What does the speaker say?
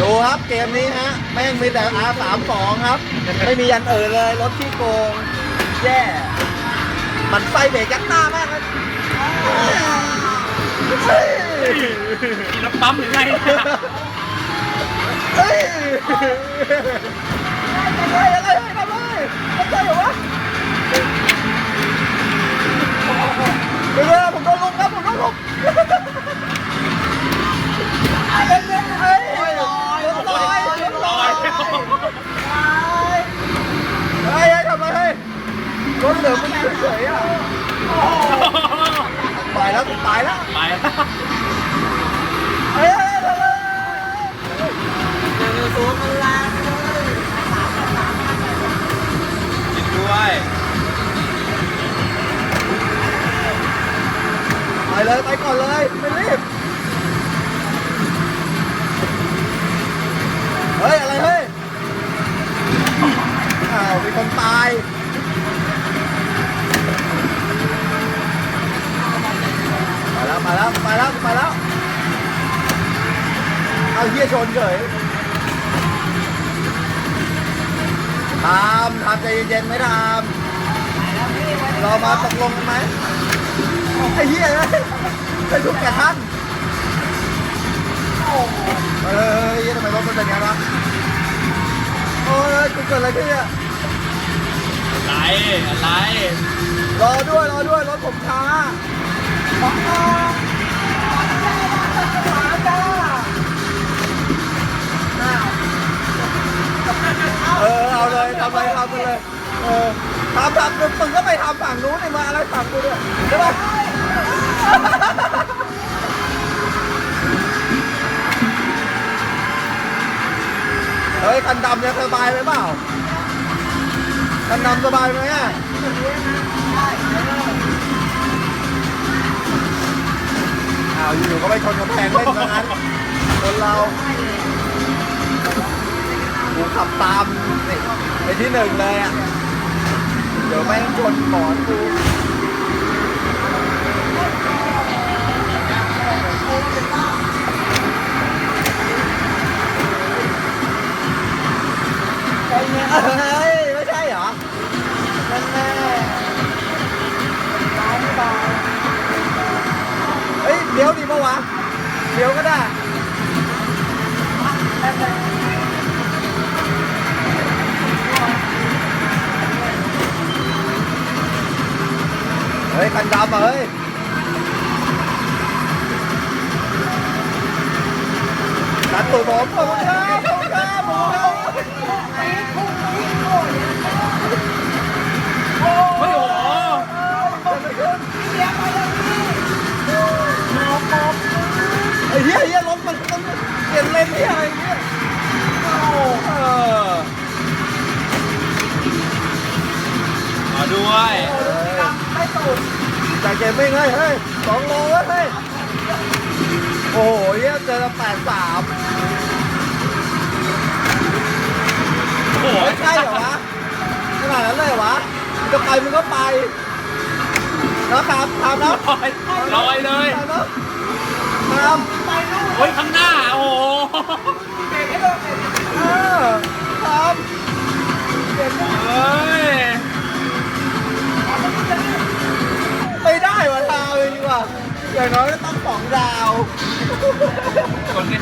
ดูครับเกมนี้ฮะ แม่งมีแต่ R32 ครับ ไม่มียันเอ่ยเลย รถที่โกง แย่ มันไฟเบรกยัดหน้ามากเลยเฮ้ยมีน้ำปั๊มหรือไงเนี่ยเฮ้ยเฮ้ยอะไรเฮ้ยทำไมทำไมเหร ถเหลืองมันเฉยๆอะตายแล้วตายแล้วไปแล้วเฮ้ยเฮ้ยทำไมกินด้วยไปเลยไปก่อนเลยไม่รีบ เอาเฮียชนเฉยทำทำใจเย็นๆไหม่ทำเรามาตกลงกันไหมไอ้เหี้ยเลยไปทุกแก่ท่านเฮ้ยเหี้ยทำไมรถมันเป็นอย่างนี้วะโอ้ยกูเกิดอะไรขึ้นเนี่ยอะไรอะไรรอด้วยรอด้วยรถผมช้า ทำอะไรทำไปเลยเออทำทำมึงก็ไปทำฝั่งนู้นไอ้มาอะไรฝั่งกูด้วยใช่ปะเฮ้ยคันดำเนี่ยสบายไหมเปล่าคันดำสบายไหมอะอ้าวอยู่ก็ไปชนกำแพงเล่นซะงั้นคนเรา ขับตามนี่ไปที่หนึ่งเลยอะ เดี๋ยวแม่งชนหมอนกูเฮ้ย ฮ้ยคันดำอะเฮ้ยตัดตูดผมขอบคุณครับขอบคุณครับ จากเกมไม่งเฮ้ยเฮ้ยสองโลเฮ้ย โอ้โหเหี้ยเจอแปดสามโอ้โหไม่ใช่เหรอวะขนาดนั้นเลยเหรอวะมึงจะไปมึงก็ไปนะครับทำแล้วลอยลอยเลยทำแล้วทเฮ้ยข้างหน้า โอ้โห อย่างน้อยก็ต้องสองดาว คน